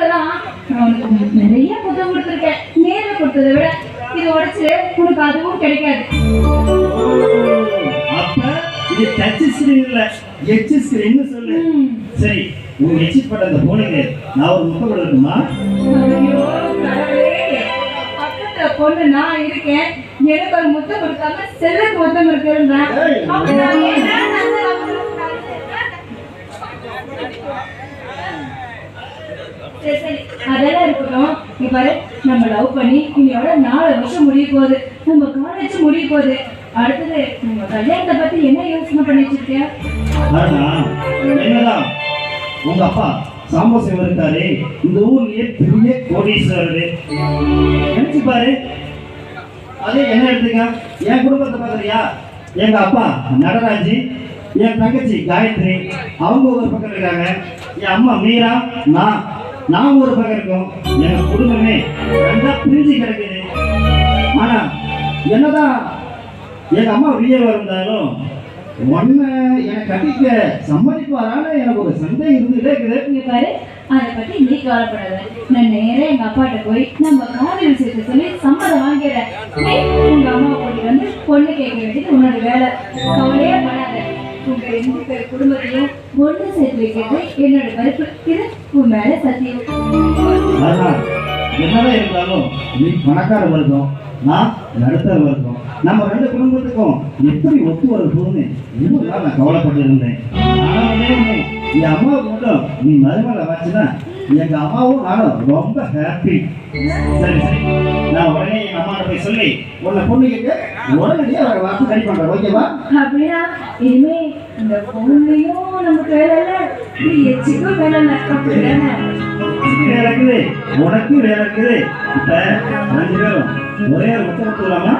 இப்பதான் நான் உனக்கு நிறைய புத்தகம் கொடுத்துருக்கேன். நேர்ல கொடுத்ததை விட இது உடைச்சு உனக்கு அதுவும் கிடைக்காது. அப்ப இது டச் ஸ்கிரீன் இல்ல எச் ஸ்கிரீன் சொல்லு. சரி உங்க அந்த போனுக்கு நான் ஒரு முட்டை கொடுக்கணுமா ஐயோ, கடவுளே. பக்கத்துல பொண்ணு நான் இருக்கேன். எனக்கு ஒரு முத்தம் கொடுக்காம செல்லுக்கு முத்தம். அப்ப நான் சரி அதெல்லாம் இருக்கட்டும். நீ பாரு நம்ம லவ் பண்ணி இன்னையோட நாலு வருஷம் முடிய போகுது. நம்ம காலேஜ் முடிய போகுது. அடுத்தது நம்ம கல்யாணத்தை பத்தி என்ன யோசனை பண்ணி வச்சிருக்கியா? என்னதான்? உங்க அப்பா சாம்பசிவம் இருக்காரு இந்த ஊர்லயே பெரிய கோடீஸ்வரரு. நினைச்சு பாரு. அதே என்ன எடுத்துக்க என் குடும்பத்தை பாக்குறியா எங்க அப்பா நடராஜி என் தங்கச்சி காயத்ரி அவங்க ஒரு பக்கம் இருக்காங்க. என் அம்மா மீரா நான் நான் ஒரு பக்கம் இருக்கோம். என் குடும்பமே நல்லா பிரிஞ்சு கிடக்குது. ஆனா என்னதான் எங்க அம்மா வெளியே இருந்தாலும் ஒன்ன எனக்கு கட்டிக்க சம்மதிப்பாரான எனக்கு ஒரு சந்தேகம் இருந்துட்டே இருக்குது. பாரு அதை பத்தி நீ கவலைப்படாத. நான் நேரா எங்க அப்பாட்ட போய் நம்ம காதல் விஷயத்தை சொல்லி சம்மதம் வாங்கிடுறேன். உங்க அம்மா கூட்டி வந்து பொண்ணு கேட்க வேண்டியது உன்னோட வேலை. கவலையே உங்க ரெண்டு பேர் குடும்பத்தையும் ஒண்ணு சேர்த்து வைக்கிறது என்னோட கருப்பு இது உன் மேல சத்தியம். என்னதான் இருந்தாலும் நீ பணக்கார வர்க்கம் நான் நடுத்தர வர்க்கம். நம்ம ரெண்டு குடும்பத்துக்கும் எப்படி ஒத்து வருதுன்னு இன்னும் நான் கவலைப்பட்டு இருந்தேன் ஆனா என் அம்மாவுக்கு மட்டும் நீ மருமலை வாச்சுன்னா எங்க அம்மாவும் நானும் ரொம்ப ஹாப்பி சரி சரி. நான் உடனே எங்க போய் சொல்லி உன்னை பொண்ணு கேட்க உடனடியாக அவரை பண்றேன் ஓகேவா அப்படின்னா இனிமே இந்த பொண்ணையும் நமக்கு வேலை இல்ல எச்சுக்கும் வேலை இல்ல அப்படிதானே? உனக்கு வேலை இருக்குது உனக்கு வேலை இருக்குது. இப்ப ரெண்டு பேரும் ஒரே ஒரு முத்தம்.